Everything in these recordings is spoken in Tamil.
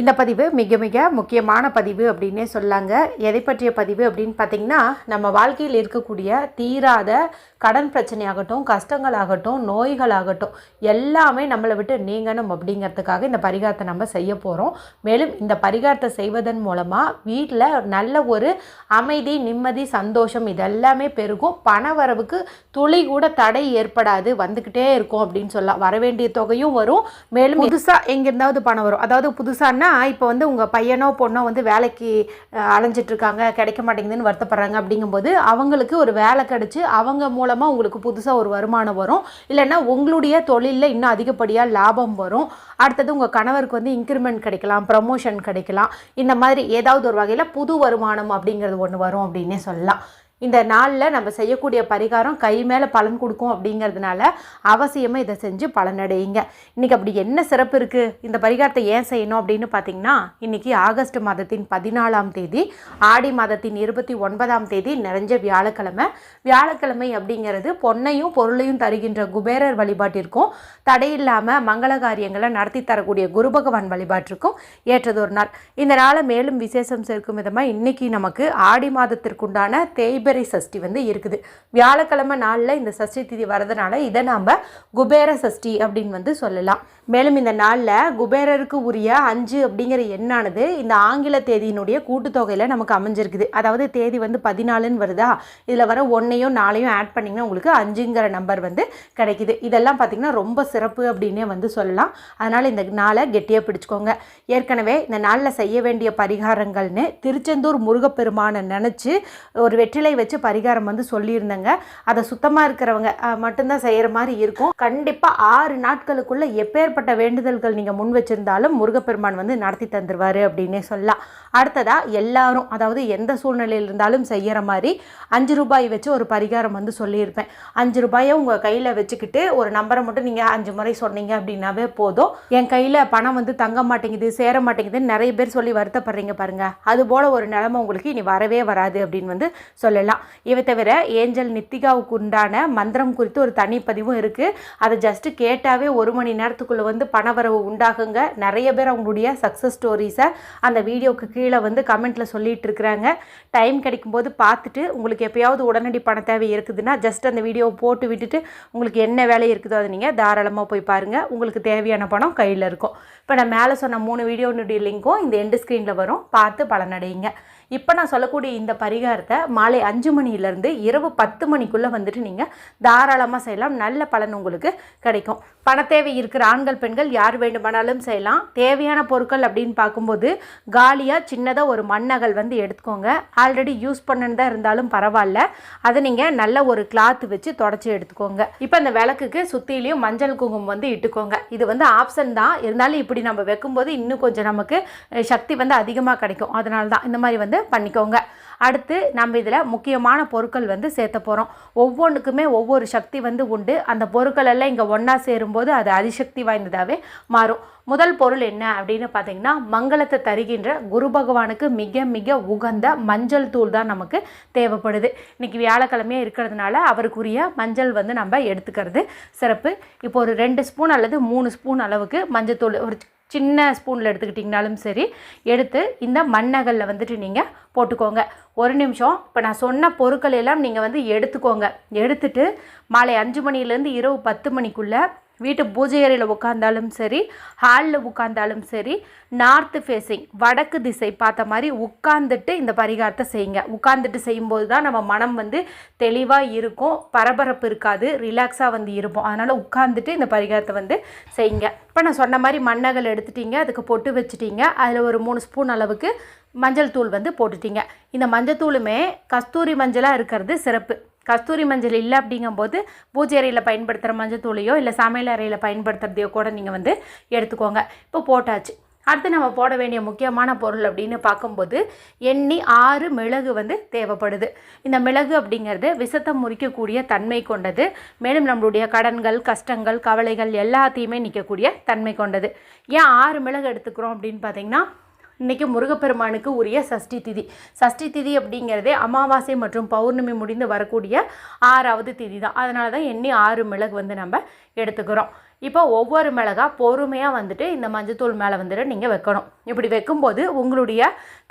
இந்த பதிவு மிக மிக முக்கியமான பதிவு அப்படின்னே சொல்லாங்க. எதை பற்றிய பதிவு அப்படின்னு பார்த்தீங்கன்னா நம்ம வாழ்க்கையில் இருக்கக்கூடிய தீராத கடன் பிரச்சனையாகட்டும் கஷ்டங்களாகட்டும் நோய்களாகட்டும் எல்லாமே நம்மளை விட்டு நீங்கணும் அப்படிங்கிறதுக்காக இந்த பரிகாரத்தை நம்ம செய்ய போகிறோம் மேலும் இந்த பரிகாரத்தை செய்வதன் மூலமாக வீட்டில் நல்ல ஒரு அமைதி நிம்மதி சந்தோஷம் இதெல்லாமே பெருகும். பண வரவுக்கு துளி கூட தடை ஏற்படாது. வந்துக்கிட்டே இருக்கும் அப்படின்னு சொல்லலாம். வர வேண்டிய தொகையும் வரும். மேலும் புதுசாக எங்கேருந்தாவது பணம் வரும். அதாவது புதுசானா இப்போ வந்து உங்கள் பையனோ பொண்ணோ வந்து வேலைக்கு அலைஞ்சிட்ருக்காங்க கிடைக்க மாட்டேங்குதுன்னு வருத்தப்படுறாங்க அப்படிங்கும்போது அவங்களுக்கு ஒரு வேலை கிடச்சி அவங்க மூலமாக உங்களுக்கு புதுசாக ஒரு வருமானம் வரும். இல்லைன்னா உங்களுடைய தொழிலில் இன்னும் அதிகப்படியாக லாபம் வரும். அடுத்தது உங்கள் கணவருக்கு வந்து இன்க்ரிமெண்ட் கிடைக்கலாம் ப்ரமோஷன் கிடைக்கலாம். இந்த மாதிரி ஏதாவது ஒரு வகையில் புது வருமானம் அப்படிங்கிறது ஒன்று வரும் அப்படின்னே சொல்லலாம். இந்த நாளில் நம்ம செய்யக்கூடிய பரிகாரம் கை மேலே பலன் கொடுக்கும் அப்படிங்கிறதுனால அவசியமாக இதை செஞ்சு பலனடையுங்க. இன்றைக்கி அப்படி என்ன சிறப்பு இருக்குது இந்த பரிகாரத்தை ஏன் செய்யணும் அப்படின்னு பார்த்தீங்கன்னா இன்றைக்கி ஆகஸ்ட் மாதத்தின் பதினாலாம் தேதி ஆடி மாதத்தின் இருபத்தி ஒன்பதாம் தேதி நிறைஞ்ச வியாழக்கிழமை. வியாழக்கிழமை அப்படிங்கிறது பொன்னையும் பொருளையும் தருகின்ற குபேரர் வழிபாட்டிற்கும் தடையில்லாமல் மங்கள காரியங்களை நடத்தி தரக்கூடிய குரு பகவான் வழிபாட்டிற்கும் ஏற்றது ஒரு நாள். இந்த நாளை மேலும் விசேஷம் சேர்க்கும் விதமாக இன்னைக்கு நமக்கு ஆடி மாதத்திற்குண்டான தேய்பிறை சஷ்டி வந்து இருக்குது. வியாழக்கிழமை நாளில் இந்த சஷ்டி திதி வரதுனால இதை நாம் குபேர சஷ்டி அப்படின்னு வந்து சொல்லலாம். மேலும் இந்த நாளில் குபேரருக்கு உரிய அஞ்சு அப்படிங்கிற எண்ணானது இந்த ஆங்கில தேதியினுடைய கூட்டுத்தொகையில் நமக்கு அமைஞ்சிருக்குது. அதாவது தேதி வந்து பதினாலுன்னு வருதா? இதில் வர ஒன்றையும் நாளையும் ஆட் பண்ணிங்கன்னா உங்களுக்கு அஞ்சுங்கிற நம்பர் வந்து கிடைக்குது. இதெல்லாம் பார்த்திங்கன்னா ரொம்ப சிறப்பு அப்படின்னே வந்து சொல்லலாம். அதனால் இந்த நாளை கெட்டியாக பிடிச்சிக்கோங்க. ஏற்கனவே இந்த நாளில் செய்ய வேண்டிய பரிகாரங்கள்னு திருச்செந்தூர் முருகப்பெருமானை நினச்சி ஒரு வெற்றிலை வச்சு பரிகாரம் வந்து சொல்லியிருந்தேங்க. அதை சுத்தமாக இருக்கிறவங்க மட்டும்தான் செய்கிற மாதிரி இருக்கும். கண்டிப்பாக ஆறு நாட்களுக்குள்ள எப்பேற்பட்ட வேண்டுதல்கள் நீங்கள் முன் வச்சிருந்தாலும் முருகப்பெருமான் வந்து நடத்தி தந்துருவார் அப்படின்னே சொல்லலாம். அடுத்ததாக எல்லாரும் அதாவது எந்த சூழ்நிலையில் இருந்தாலும் செய்கிற மாதிரி அஞ்சு ரூபாய் வச்சு ஒரு பரிகாரம் வந்து சொல்லியிருப்பேன். அஞ்சு ரூபாயை உங்கள் கையில் வச்சுக்கிட்டு ஒரு நம்பரை மட்டும் நீங்கள் அஞ்சு முறை சொன்னீங்க அப்படின்னாவே போதும். என் கையில் பணம் வந்து தங்க மாட்டேங்குது சேர மாட்டேங்குதுன்னு நிறைய பேர் சொல்லி வருத்தப்படுறீங்க பாருங்க. அது போல ஒரு நிலமை உங்களுக்கு இனி வரவே வராது அப்படின்னு வந்து சொல்லலாம் இவை தவிர ஏஞ்சல் நித்திகாவுக்கு உண்டான மந்திரம் குறித்து ஒரு தனிப்பதிவும் இருக்குது அதை ஜஸ்ட்டு கேட்டாவே ஒரு மணி நேரத்துக்குள்ளே வந்து பணவரவு உண்டாகுங்க. நிறைய பேர் அவங்களுடைய சக்ஸஸ் ஸ்டோரிஸை அந்த வீடியோவுக்கு கீழே வந்து கமெண்ட்டில் சொல்லிட்டு இருக்கிறாங்க. டைம் கிடைக்கும்போது பார்த்துட்டு உங்களுக்கு எப்போயாவது உடனடி பண தேவை இருக்குதுன்னா ஜஸ்ட் அந்த வீடியோவை போட்டு விட்டுட்டு உங்களுக்கு என்ன வேலை இருக்குதோ அதை நீங்கள் தாராளமாக போய் பாருங்கள் உங்களுக்கு தேவையான பணம் கையில் இருக்கும். இப்போ நான் மேலே சொன்ன மூணு வீடியோனுடைய லிங்க்கும் இந்த எண்டு ஸ்க்ரீனில் வரும். பார்த்து பலனடையுங்க. இப்போ நான் சொல்லக்கூடிய இந்த பரிகாரத்தை மாலை அஞ்சு மணியிலேருந்து இரவு பத்து மணிக்குள்ளே வந்துட்டு நீங்கள் தாராளமாக செய்யலாம். நல்ல பலன் உங்களுக்கு கிடைக்கும். பணத்தேவை இருக்கிற ஆண்கள் பெண்கள் யார் வேண்டுமானாலும் செய்யலாம். தேவையான பொருட்கள் அப்படின்னு பார்க்கும்போது காலியாக சின்னதாக ஒரு மண்ணகல் வந்து எடுத்துக்கோங்க. ஆல்ரெடி யூஸ் பண்ணதாக இருந்தாலும் பரவாயில்ல. அதை நீங்கள் நல்ல ஒரு கிளாத் வச்சு தொடச்சி எடுத்துக்கோங்க. இப்போ அந்த விளக்குக்கு சுற்றிலையும் மஞ்சள் குங்குமம் வந்து இட்டுக்கோங்க. இது வந்து ஆப்ஷன் தான். இருந்தாலும் இப்படி நம்ம வைக்கும்போது இன்னும் கொஞ்சம் நமக்கு சக்தி வந்து அதிகமாக கிடைக்கும். அதனால தான் இந்த மாதிரி வந்து பண்ணிக்கோங்க. அடுத்து நம்ம இதில் முக்கியமான பொருட்கள் வந்து சேர்த்த போகிறோம் ஒவ்வொன்றுக்குமே ஒவ்வொரு சக்தி வந்து உண்டு. அந்த பொருட்கள் எல்லாம் இங்கே ஒன்றா சேரும்போது அது அதிசக்தி வாய்ந்ததாகவே மாறும். முதல் பொருள் என்ன அப்படின்னு பார்த்தீங்கன்னா மங்களத்தை தருகின்ற குரு பகவானுக்கு மிக மிக உகந்த மஞ்சள் தூள் தான் நமக்கு தேவைப்படுது. இன்றைக்கி வியாழக்கிழமையே இருக்கிறதுனால அவருக்குரிய மஞ்சள் வந்து நம்ம எடுத்துக்கிறது சிறப்பு. இப்போ ஒரு ரெண்டு ஸ்பூன் அல்லது மூணு ஸ்பூன் அளவுக்கு மஞ்சள் தூள் ஒரு சின்ன ஸ்பூனில் எடுத்துக்கிட்டிங்கனாலும் சரி எடுத்து இந்த மண்ணகலில் வந்துட்டு நீங்கள் போட்டுக்கோங்க. ஒரு நிமிஷம். இப்போ நான் சொன்ன பொருட்கள் எல்லாம் நீங்கள் வந்து எடுத்துக்கோங்க. எடுத்துட்டு மாலை அஞ்சு மணிலேருந்து இரவு பத்து மணிக்குள்ளே வீட்டு பூஜை அறையில் உட்காந்தாலும் சரி ஹாலில் உட்காந்தாலும் சரி நார்த்து ஃபேஸிங் வடக்கு திசை பார்த்த மாதிரி உட்காந்துட்டு இந்த பரிகாரத்தை செய்யுங்க. உட்காந்துட்டு செய்யும்போது தான் நம்ம மனம் வந்து தெளிவாக இருக்கும் பரபரப்பு இருக்காது ரிலாக்ஸாக வந்து இருப்போம். அதனால் உட்காந்துட்டு இந்த பரிகாரத்தை வந்து செய்யுங்க. இப்போ நான் சொன்ன மாதிரி மண்ணகல் எடுத்துட்டீங்க அதுக்கு பொட்டு வச்சுட்டீங்க அதில் ஒரு மூணு ஸ்பூன் அளவுக்கு மஞ்சள் தூள் வந்து போட்டுட்டீங்க. இந்த மஞ்சள் தூளுமே கஸ்தூரி மஞ்சளாக இருக்கிறது சிறப்பு. கஸ்தூரி மஞ்சள் இல்லை அப்படிங்கும்போது பூஜை அறையில் பயன்படுத்துகிற மஞ்சள் தூளையோ இல்லை சமையல் அறையில் பயன்படுத்துகிறதையோ கூட நீங்கள் வந்து எடுத்துக்கோங்க. இப்போ போட்டாச்சு. அடுத்து நம்ம போட வேண்டிய முக்கியமான பொருள் அப்படின்னு பார்க்கும்போது எண்ணி ஆறு மிளகு வந்து தேவைப்படுது. இந்த மிளகு அப்படிங்கிறது விஷத்தை முறிக்கக்கூடிய தன்மை கொண்டது. மேலும் நம்மளுடைய கடன்கள் கஷ்டங்கள் கவலைகள் எல்லாத்தையுமே நிற்கக்கூடிய தன்மை கொண்டது. ஏன் ஆறு மிளகு எடுத்துக்கிறோம் அப்படின்னு பார்த்தீங்கன்னா இன்றைக்கி முருகப்பெருமானுக்கு உரிய சஷ்டி திதி. சஷ்டி திதி அப்படிங்கிறதே அமாவாசை மற்றும் பௌர்ணமி முடிந்து வரக்கூடிய ஆறாவது திதி தான் அதனால தான் எண்ணி ஆறு மிளகு வந்து நம்ம எடுத்துக்கிறோம். இப்போ ஒவ்வொரு மிளகா பொறுமையாக வந்துட்டு இந்த மஞ்சத்தூள் மேலே வந்துட்டு நீங்கள் வைக்கணும். இப்படி வைக்கும்போது உங்களுடைய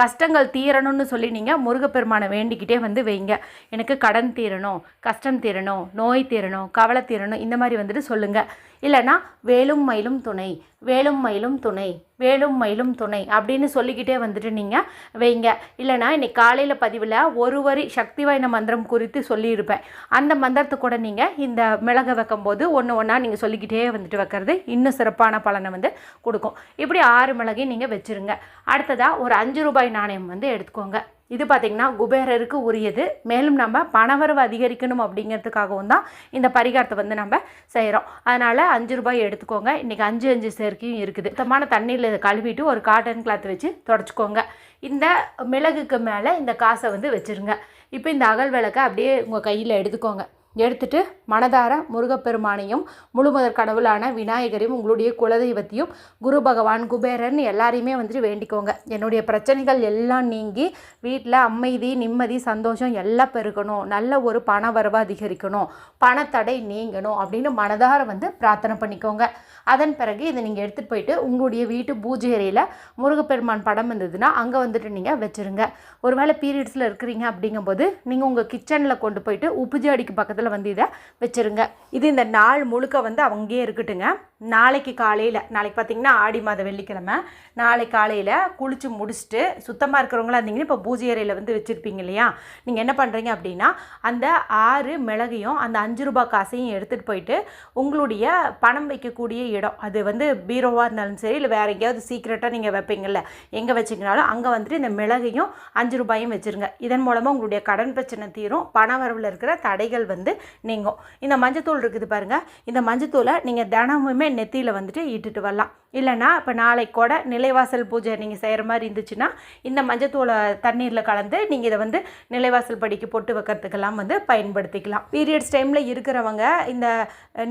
கஷ்டங்கள் தீரணும்னு சொல்லி நீங்கள் முருகப்பெருமானை வேண்டிக்கிட்டே வந்து வைங்க. எனக்கு கடன் தீரணும் கஷ்டம் தீரணும் நோய் தீரணும் கவலை தீரணும் இந்த மாதிரி வந்துட்டு சொல்லுங்கள் இல்லைன்னா வேலும் மயிலும் துணை வேலும் மயிலும் துணை வேலும் மயிலும் துணை அப்படின்னு சொல்லிக்கிட்டே வந்துட்டு நீங்கள் வைங்க. இல்லைனா இன்னைக்கு காலையில் பதிவில் ஒரு வரி சக்தி வாய்ந்த மந்திரம் குறித்து சொல்லியிருப்பேன். அந்த மந்திரத்தை கூட நீங்கள் இந்த மிளகை வைக்கும்போது ஒன்று ஒன்றா நீங்கள் சொல்லிக்கிட்டே வந்துட்டு வைக்கிறது இன்னும் சிறப்பான பலனை வந்து கொடுக்கும். இப்படி ஆறு மிளகையும் நீங்கள் வச்சுருங்க. அடுத்ததாக ஒரு அஞ்சு ரூபாய் நாணயம் வந்து எடுத்துக்கோங்க. இது பார்த்திங்கன்னா குபேரருக்கு உரியது. மேலும் நம்ம பணவரவு அதிகரிக்கணும் அப்படிங்கிறதுக்காகவும் தான் இந்த பரிகாரத்தை வந்து நம்ம செய்கிறோம் அதனால் அஞ்சு ரூபாய் எடுத்துக்கோங்க. இன்றைக்கி அஞ்சு அஞ்சு சேர்க்கையும் இருக்குது. சுத்தமான தண்ணியில் இதை கழுவிட்டு ஒரு காட்டன் கிளாத் வச்சு தொடச்சிக்கோங்க. இந்த மிளகுக்கு மேலே இந்த காசை வந்து வச்சுருங்க. இப்போ இந்த அகல் விளக்கை அப்படியே உங்கள் கையில் எடுத்துக்கோங்க. எடுத்துட்டு மனதார முருகப்பெருமானையும் முழுமுதற் கடவுளான விநாயகரையும் உங்களுடைய குலதெய்வத்தையும் குரு பகவான் குபேரன் எல்லாரையுமே வந்துட்டு வேண்டிக்கோங்க. என்னுடைய பிரச்சனைகள் எல்லாம் நீங்கி வீட்டில் அமைதி நிம்மதி சந்தோஷம் எல்லாம் பெருகணும். நல்ல ஒரு பண வரவு அதிகரிக்கணும். பணத்தடை நீங்கணும் அப்படின்னு மனதார வந்து பிரார்த்தனை பண்ணிக்கோங்க. அதன் பிறகு இதை நீங்கள் எடுத்துகிட்டு போயிட்டு உங்களுடைய வீட்டு பூஜை அறையில் முருகப்பெருமான் படம் இருந்ததுன்னா அங்கே வந்துட்டு நீங்கள் வச்சுருங்க. ஒருவேளை பீரியட்ஸில் இருக்கிறீங்க அப்படிங்கும்போது நீங்கள் உங்கள் கிச்சனில் கொண்டு போயிட்டு உப்புஜாடிக்கு பக்கத்தில் பக்கத்தில் வந்து இதை வச்சுருங்க. இது இந்த நாள் முழுக்க வந்து அங்கேயே இருக்கட்டுங்க. நாளைக்கு காலையில் நாளைக்கு பார்த்தீங்கன்னா ஆடி மாத வெள்ளிக்கிழமை நாளை காலையில் குளித்து முடிச்சுட்டு சுத்தமாக இருக்கிறவங்களா இருந்தீங்கன்னா இப்போ பூஜை அறையில் வந்து வச்சுருப்பீங்க இல்லையா? நீங்கள் என்ன பண்ணுறீங்க அப்படின்னா அந்த ஆறு மிளகையும் அந்த அஞ்சு ரூபாய் காசையும் எடுத்துகிட்டு போயிட்டு உங்களுடைய பணம் வைக்கக்கூடிய இடம். அது வந்து பீரோவாக இருந்தாலும் சரி இல்லை வேறு எங்கேயாவது சீக்கிரட்டாக நீங்கள் வைப்பீங்கள்ல எங்கே வச்சிங்கனாலும் அங்கே வந்துட்டு இந்த மிளகையும் அஞ்சு ரூபாயும் வச்சுருங்க. இதன் மூலமாக உங்களுடைய கடன் பிரச்சனை தீரும் பண வரவில் இருக்கிற தடைகள் வந்து நீங்கும். இந்த மஞ்சத்தூள் இருக்குது பாருங்கள் இந்த மஞ்சத்தூளை நீங்கள் தினமுமே நெத்தியில் வந்துட்டு இட்டுட்டு வரலாம். இல்லைனா இப்போ நாளைக்கு கூட நிலைவாசல் பூஜை நீங்கள் செய்கிற மாதிரி இருந்துச்சுன்னா இந்த மஞ்சத்தூளை தண்ணீரில் கலந்து நீங்கள் இதை வந்து நிலைவாசல் படிக்கு பொட்டு வைக்கிறதுக்கெல்லாம் வந்து பயன்படுத்திக்கலாம். பீரியட்ஸ் டைமில் இருக்கிறவங்க இந்த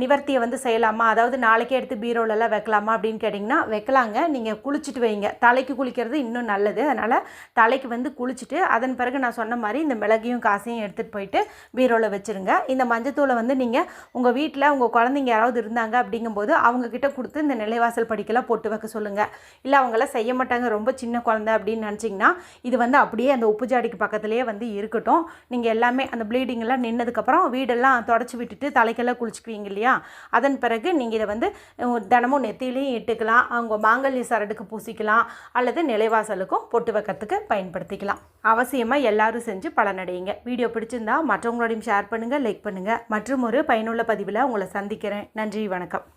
நிவர்த்தியை வந்து செய்யலாமா? அதாவது நாளைக்கே எடுத்து பீரோலெல்லாம் வைக்கலாமா அப்படின்னு கேட்டிங்கன்னா வைக்கலாங்க. நீங்கள் குளிச்சுட்டு வைங்க. தலைக்கு குளிக்கிறது இன்னும் நல்லது. அதனால் தலைக்கு வந்து குளிச்சுட்டு அதன் பிறகு நான் சொன்ன மாதிரி இந்த மிளகையும் காசையும் எடுத்துகிட்டு போயிட்டு பீரோவில் வச்சுருங்க. இந்த மஞ்சத்தூளை வந்து நீங்கள் உங்கள் வீட்டில் உங்கள் குழந்தைங்க யாராவது இருந்தாங்க அப்படிங்கும்போது அவங்கக்கிட்ட கொடுத்து இந்த நிலைவாசல் படிக்க படிக்கலாம் போட்டு வைக்க சொல்லுங்கள் இல்லை அவங்களாம் செய்ய மாட்டாங்க ரொம்ப சின்ன குழந்தை அப்படின்னு நினச்சிங்கன்னா இது வந்து அப்படியே அந்த உப்பு ஜாடிக்கு பக்கத்துலேயே வந்து இருக்கட்டும். நீங்கள் எல்லாமே அந்த ப்ளீடிங்கெல்லாம் நின்னதுக்கப்புறம் வீடெல்லாம் தொடச்சி விட்டுட்டு தலைக்கெல்லாம் குளிச்சுக்குவீங்க இல்லையா? அதன் பிறகு நீங்கள் இதை வந்து தினமும் நெத்திலையும் இட்டுக்கலாம். அவங்க மாங்கல்ய சரடுக்கு பூசிக்கலாம். அல்லது நிலைவாசலுக்கும் பொட்டு வைக்கிறதுக்கு பயன்படுத்திக்கலாம். அவசியமாக எல்லாரும் செஞ்சு பலனடையுங்க. வீடியோ பிடிச்சிருந்தா மற்றவங்களோடையும் ஷேர் பண்ணுங்கள் லைக் பண்ணுங்கள் மற்றும் ஒரு பயனுள்ள பதிவில் உங்களை சந்திக்கிறேன். நன்றி வணக்கம்.